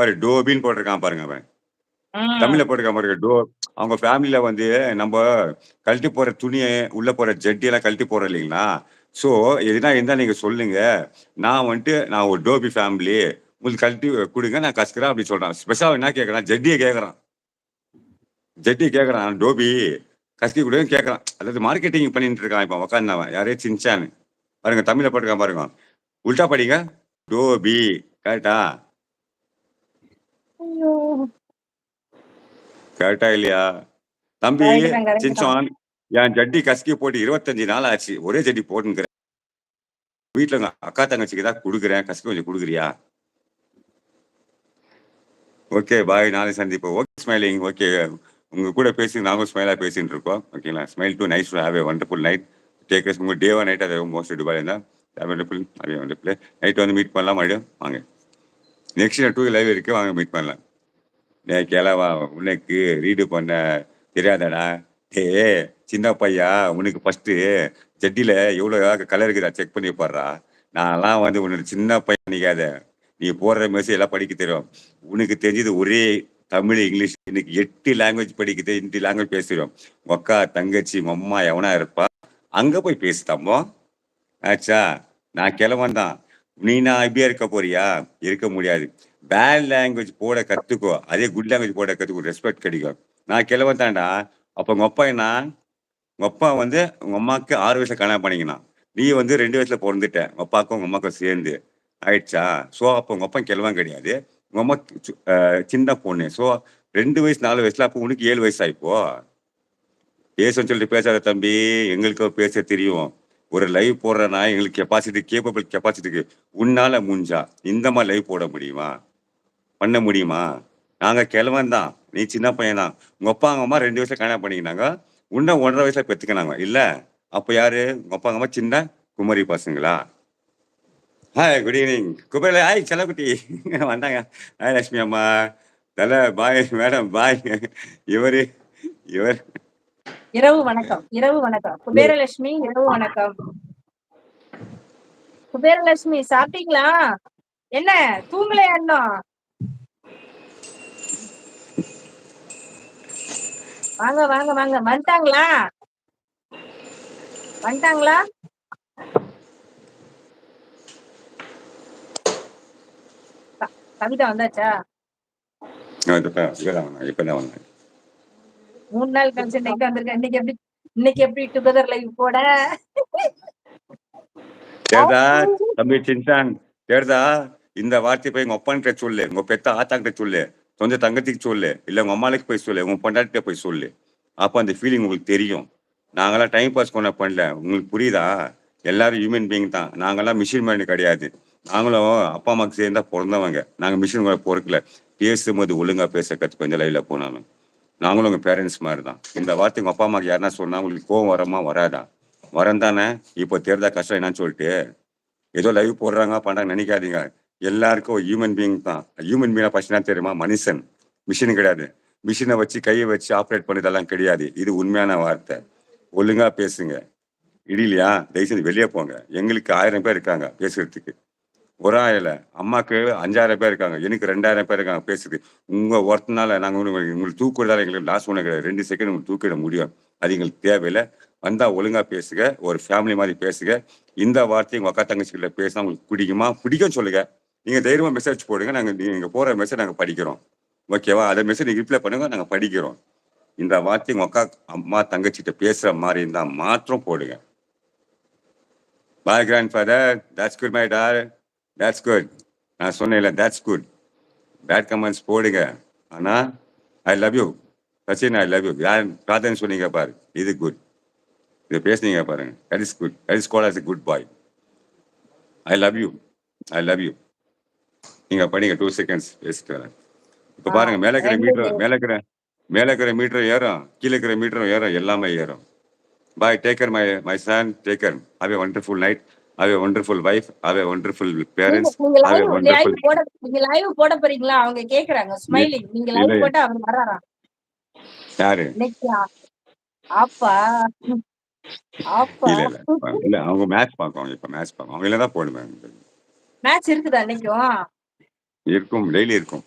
பாரு டோபின்னு போட்டிருக்கான் பாருங்க அவன். தமிழ்ல போட்டிருக்கான் பாருங்க டோ அவங்க ஃபேமிலியில வந்து நம்ம கழட்டி போற துணியை உள்ள போற ஜட்டி எல்லாம் கழட்டி போறோம் இல்லைங்களா? ஸோ எதுனா இருந்தா நீங்க சொல்லுங்க. நான் வந்துட்டு நான் ஒரு டோபி ஃபேமிலி உங்களுக்கு கழட்டி கொடுங்க நான் கசுக்கிறேன் அப்படி சொல்றான். ஸ்பெஷல் என்ன கேட்கறான் ஜட்டியை கேட்கறான் ஜட்டி கேட்கறான் டோபி கஸ்கி கூட கேட்கறான் அதாவது மார்க்கெட்டிங் பண்ணிட்டு இருக்கான் இப்போ உக்காந்தவன் யாரே சின்சான்னு. பாருங்க தமிழ்ல போட்டிருக்கான் பாருங்க. உல்டா படிங்க. டோபி கரெக்டா ஐயோ! கரெக்டா இல்லையா? தம்பி. சின்சான் என் ஜட்டி கசக்கி போட்டு இருபத்தஞ்சு நாள் ஆச்சு. ஒரே ஜட்டி போட்டுங்கிறேன் வீட்டுல அக்கா தங்கச்சிக்கு தான் கொடுக்குறேன். கசக்கி கொஞ்சம் கொடுக்குறியா? ஓகே பாய் நாளை சந்திப்போம். ஓகே ஸ்மைலிங் ஓகே உங்க கூட பேசி நாங்களும் ஸ்மைலா பேசிட்டு இருக்கோம். ஓகேங்களா smile to nice have a wonderful night take rest உங்க டேவா நைட் அதை மோஸ்ட் துபாய் இருந்தா வண்டர்ஃபுல் அதே வண்டர்ஃபுல் நைட் வந்து மீட் பண்ணலாம் மறுபடியும் வாங்க. நெக்ஸ்ட் டூ லைவ் இருக்கு. வாங்க மீட் பண்ணலாம். நே கேளவா உனக்கு ரீடு பண்ண தெரியாதடா. ஏ சின்ன பையா உனக்கு ஃபஸ்ட்டு ஜட்டியில் எவ்வளோ கலர் இருக்குதா செக் பண்ணி போடுறா. நான்லாம் வந்து உனக்கு சின்ன பையன் நினைக்காத. நீ போடுற மெசேஜ் எல்லாம் படிக்க தெரியும். உனக்கு தெரிஞ்சது ஒரே தமிழ் இங்கிலீஷ் இன்னைக்கு எட்டு லாங்குவேஜ் படிக்குது இந்த லாங்குவேஜ் பேசிடுவோம் ஒக்கா தங்கச்சி அம்மா எவனா இருப்பா? அங்கே போய் பேசுதாமோ ஆச்சா நான் கிளவன் தான் நீ நான் இப்படியே இருக்க போறியா? இருக்க முடியாது. பேட் லாங்குவேஜ் போட கற்றுக்கோ அதே குட் லாங்குவேஜ் போட கற்றுக்கோ ரெஸ்பெக்ட் கிடைக்கும். நான் கிளவன் தாண்டா அப்போ உங்கள் அப்பா என்ன? உங்கள் அப்பா வந்து உங்கள் அம்மாவுக்கு ஆறு வயசில் கல்யாணம் பண்ணிக்கினான். நீ வந்து ரெண்டு வயசில் பிறந்துட்டேன் உங்கள் அப்பாக்கும் உங்கள் அம்மாக்கும் சேர்ந்து. ஆயிடுச்சா? ஸோ அப்போ உங்கள் அப்பா கிழவன் கிடையாது. உங்கள் அம்மா சின்ன பொண்ணு. ஸோ ரெண்டு வயசு நாலு வயசில் அப்போ உனக்கு ஏழு வயசு ஆயிப்போ பேசுன்னு சொல்லிட்டு பேசாத தம்பி. எங்களுக்கு பேச தெரியும். ஒரு லைவ் போடுறனா எங்களுக்கு கெப்பாசிட்டி கேப்பபிள் கெப்பாசிட்டிக்கு உன்னால் முடிஞ்சா இந்த மாதிரி லைவ் போட முடியுமா? பண்ண முடியுமா? நாங்கள் கிழவன் தான் நீ சின்ன பையன் தான் உங்கள் அப்பா அம்மா ரெண்டு வயசுல கல்யாணம் பண்ணிக்கினாங்க. உன்ன ஒன்றரை வயசுல பெற்றுக்கினாங்க இல்லை? அப்போ யாரு? உங்கள் அப்பா அம்மா சின்ன குமரி பசங்களா? ஹாய் குட் ஈவினிங் குபேல ஹாய் செல்லக்குட்டி. வந்தாங்க. ஹாய் லட்சுமி அம்மா. தல பாய் மேடம் பாய் இவர் இவர். இரவு வணக்கம். இரவு வணக்கம். குபேரலட்சுமி இரவு வணக்கம். குபேரலட்சுமி சாப்பிட்டீங்களா? என்ன தூங்கலையா இன்னும்? வாங்க வாங்க வாங்க. வந்துட்டாங்களா? வந்துட்டாங்களா? கவிதா வந்தாச்சா? மூணு நாள் கழிச்சு இன்னைக்கு வந்திருக்கேன். இன்னைக்கு எப்படி இன்னைக்கு எப்படி டுகெதர் லைவ் போட? கேட்டா தம்பி சின்சான் கேட்டா இந்த வார்த்தை போய் உங்க அப்பன்கிட்ட சொல்லு. உங்க பெத்த ஆத்தாக்கிட்ட சொல்லு. சொந்த தங்கத்துக்கு சொல்லு. இல்லை உங்கள் அம்மாளுக்கு போய் சொல்லு. உங்கள் பொண்டாட்டிட்ட போய் சொல்லு. அப்போ அந்த ஃபீலிங் உங்களுக்கு தெரியும். நாங்களாம் டைம் பாஸ் பண்ண பண்ணல. உங்களுக்கு புரியுதா? எல்லாரும் ஹியூமன் பீயிங் தான். நாங்களாம் மிஷின் மேன் கிடையாது. நாங்களும் அப்பா அம்மாக்கு சேர்ந்தா பிறந்தவங்க. நாங்கள் மிஷின் மேல பொறுக்கல. பேசும்போது ஒழுங்காக பேச கற்று கொஞ்சம் லைவ்ல போனாலும். நாங்களும் உங்கள் பேரண்ட்ஸ் மாதிரி தான் இந்த வார்த்தை உங்கள் அப்பா அம்மாக்கு யாருன்னா சொன்னால் உங்களுக்கு கோவம் வரமா வராதா? வரம் தானே? இப்போ தேர்தல் கஷ்டம் என்னன்னு சொல்லிட்டு. ஏதோ லைவ் போடுறாங்க பண்றாங்க நினைக்காதீங்க. எல்லாருக்கும் ஹியூமன் பீயிங் தான். ஹியூமன் பீயிங் ஃபர்ஸ்ட் தெரியுமா? மனுஷன். மிஷின் கிடையாது. மிஷினை வச்சு கையை வச்சு ஆப்ரேட் பண்ணதெல்லாம் கிடையாது. இது உண்மையான வார்த்தை. ஒழுங்காக பேசுங்க. இடிலையா தயவுசெய்து வெளியே போங்க. எங்களுக்கு ஆயிரம் பேர் இருக்காங்க பேசுகிறதுக்கு ஒரு ஆயிரம் அம்மாக்கு அஞ்சாயிரம் பேர் இருக்காங்க. எனக்கு ரெண்டாயிரம் பேர் இருக்காங்க பேசுது உங்கள் ஒருத்தனால நாங்கள் உங்களுக்கு உங்களுக்கு தூக்குறதால எங்களுக்கு லாஸ் ஒன்று கிடையாது. ரெண்டு செகண்ட் உங்களுக்கு தூக்கிட முடியும். அது எங்களுக்கு தேவையில்லை. வந்தால் ஒழுங்காக பேசுங்க. ஒரு ஃபேமிலி மாதிரி பேசுங்க. இந்த வார்த்தை உங்கள் அக்கா தங்கச்சிகிட்ட பேசினா உங்களுக்கு பிடிக்குமா? பிடிக்கும் சொல்லுங்கள் நீங்கள் தைரியமாக மெசேஜ் போடுங்க. நாங்கள் நீங்கள் போகிற மெசேஜ் நாங்கள் படிக்கிறோம். ஓகேவா அதை மெசேஜ் நீங்கள் ரிப்ளை பண்ணுங்க நாங்கள் படிக்கிறோம். இந்த வார்த்தை உங்கள் அக்கா அம்மா தங்கச்சிட்ட பேசுகிற மாதிரி இருந்தால் மாத்திரம் போடுங்க. Bye grandfather that's good my tar that's good நான் சொன்னேன்ல தட்ஸ் குட் பேட் கமெண்ட்ஸ் போடுங்க. ஆனால் I love you Sachin I love you யார் பிரார்த்தனை சொன்னீங்க பாரு? இது குட் இது பேசுனீங்க பாருங்க. That is good that is call us good bye I love you I love you நீங்க படிங்க டூ செகண்ட்ஸ் பேசிட்டு வரேன். இப்ப பாருங்க மேல இருக்கிற மீட்டர் மேல இருக்கிற மேல இருக்கிற மீட்டர் ஏறும் கீழே இருக்கிற மீட்டரும் ஏறும் எல்லாமே ஏறும். Bye take care my my son take care have a wonderful night have a wonderful wife have a wonderful parents have a wonderful நீங்க லைவ் போட போறீங்களா? அவங்க கேக்குறாங்க ஸ்மைலிங் நீங்க லைவ். போட்டா அவர் வராராம் யாரு? ஆப்பா. இல்ல இல்ல அவங்க மேட்ச் பார்ப்பாங்க இப்ப மேட்ச் பார்ப்பாங்க அவங்க இல்லதான் போடுவேன் மேட்ச் இருக்குதா இன்னைக்கும்? இருக்கும் டெய்லி இருக்கும்.